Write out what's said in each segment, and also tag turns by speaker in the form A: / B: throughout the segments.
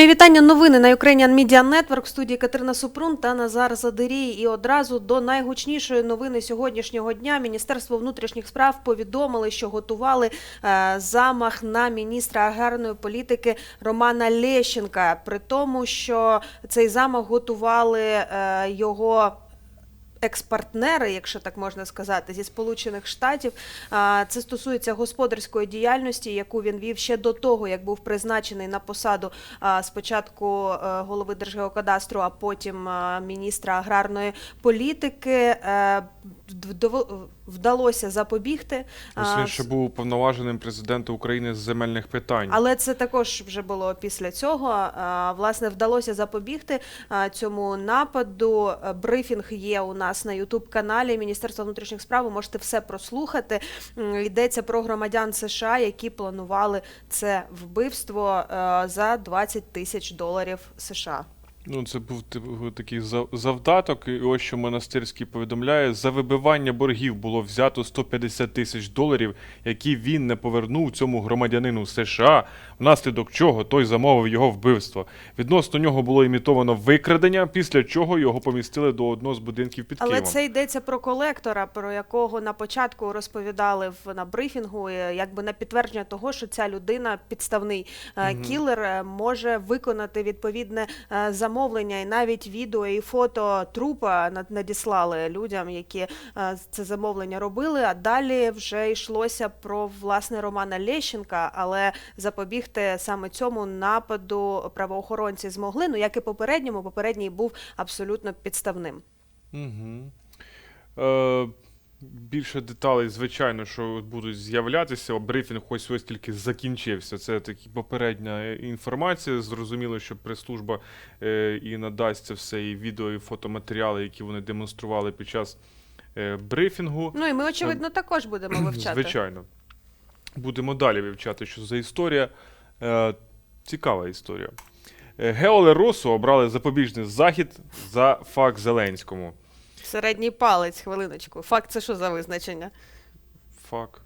A: Мої вітання. Новини на Ukrainian Media Network в студії Катерина Супрун та Назар Задирій. І одразу до найгучнішої новини сьогоднішнього дня Міністерство внутрішніх справ повідомили, що готували е, замах на міністра аграрної політики Романа Лещенка. При тому, що цей замах готували е, його. Експартнери, якщо так можна сказати, зі Сполучених Штатів. Це стосується господарської діяльності, яку він вів ще до того, як був призначений на посаду спочатку е, голови Держгеокадастру, а потім міністра аграрної політики. Е, Вдалося запобігти.
B: Ось він ще був уповноваженим президента України з земельних питань.
A: але це також вже було після цього. Власне, вдалося запобігти цьому нападу. Е, Брифінг є у нас на Ютуб каналі Міністерства внутрішніх справ. Ви можете все прослухати. Йдеться про громадян США, які планували це вбивство е, за 20 тисяч доларів США.
B: Ну, це був типу, такий зав- завдаток. І ось що монастирський повідомляє: за вибивання боргів було взято 150 тисяч доларів, які він не повернув цьому громадянину США, внаслідок чого той замовив його вбивство. Відносно нього було імітовано викрадення, після чого його помістили до одного з будинків під
A: Але це йдеться про колектора, про якого на початку розповідали в на брифінгу, е, якби на підтвердження того, що ця людина, підставний е, кілер, е, може виконати відповідне е, замовлення, і навіть відео і фото трупа над- надіслали людям, які е, це замовлення робили. А далі вже йшлося про власне Романа Лещенка, але запобігти саме цьому нападу правоохоронці змогли. Ну як і попередньому, попередній був абсолютно підставним.
B: Угу. Е, більше деталей, звичайно, що будуть з'являтися. Брифінг ось ось тільки закінчився. Це такі попередня інформація. Зрозуміло, що прес-служба е, і надасть це все, і відео, і фотоматеріали, які вони демонстрували під час е, брифінгу.
A: Ну і ми, очевидно, також будемо вивчати.
B: Звичайно. Будемо далі вивчати, що за історія. Е, цікава історія. Е, Геоле Росу обрали запобіжний захід за факт Зеленському.
A: Середній палець, хвилиночку. Факт, це що за визначення?
B: Фак.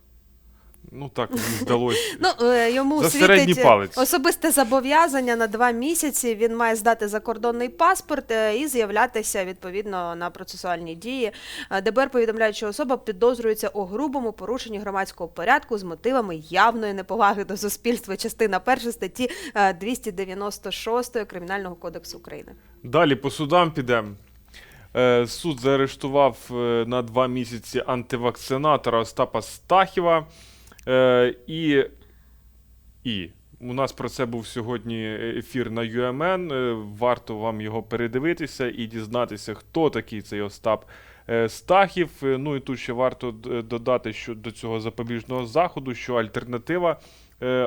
B: Ну так мені здалося.
A: Ну, е, йому
B: За середній
A: світить
B: палець.
A: особисте зобов'язання на два місяці. Він має здати закордонний паспорт е, і з'являтися відповідно на процесуальні дії. Е, ДБР повідомляють, що особа підозрюється у грубому порушенні громадського порядку з мотивами явної неповаги до суспільства. Частина 1 статті е, 296 Кримінального кодексу України.
B: Далі по судам підемо. Е, Суд заарештував е, на два місяці антивакцинатора Остапа Стахіва. Е, І, і у нас про це був сьогодні ефір на UMN. Е, Варто вам його передивитися і дізнатися, хто такий цей Остап Стахів. Ну і тут ще варто додати що до цього запобіжного заходу, що альтернатива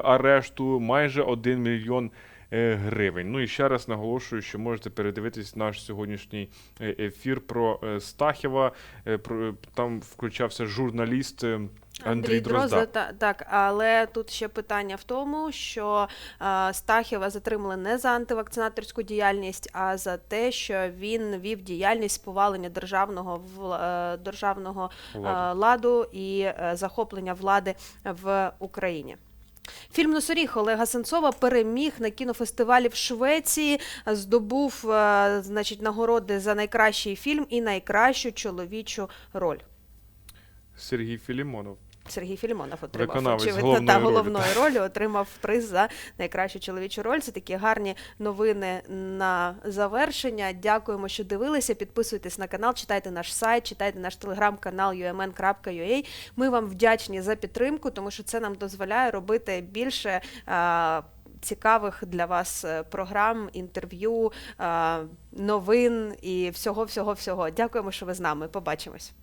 B: арешту майже 1 мільйон гривень. Ну і ще раз наголошую, що можете передивитись наш сьогоднішній е, ефір про е, Стахіва. Е, про- Там включався журналіст е, Андрій Дрозда.
A: та, так, але тут ще питання в тому, що е, Стахіва затримали не за антивакцинаторську діяльність, а за те, що він вів діяльність повалення державного вла- е, державного е,
B: Ладу.
A: ладу і е, захоплення влади в Україні. Фільм Носоріг Олега Сенцова переміг на кінофестивалі в Швеції, здобув е, значить, нагороди за найкращий фільм і найкращу чоловічу роль.
B: Сергій Філімонов.
A: Сергій Філімонов отримав
B: Виконавець
A: очевидно
B: головної
A: та
B: ролі,
A: головної ролі отримав приз за найкращу чоловічу роль. Це такі гарні новини на завершення. Дякуємо, що дивилися. Підписуйтесь на канал, читайте наш сайт, читайте наш телеграм-канал umn.ua. Ми вам вдячні за підтримку, тому що це нам дозволяє робити більше. а, Цікавих для вас е, програм, інтерв'ю, новин і всього, всього, всього. Дякуємо, що ви з нами. Побачимось.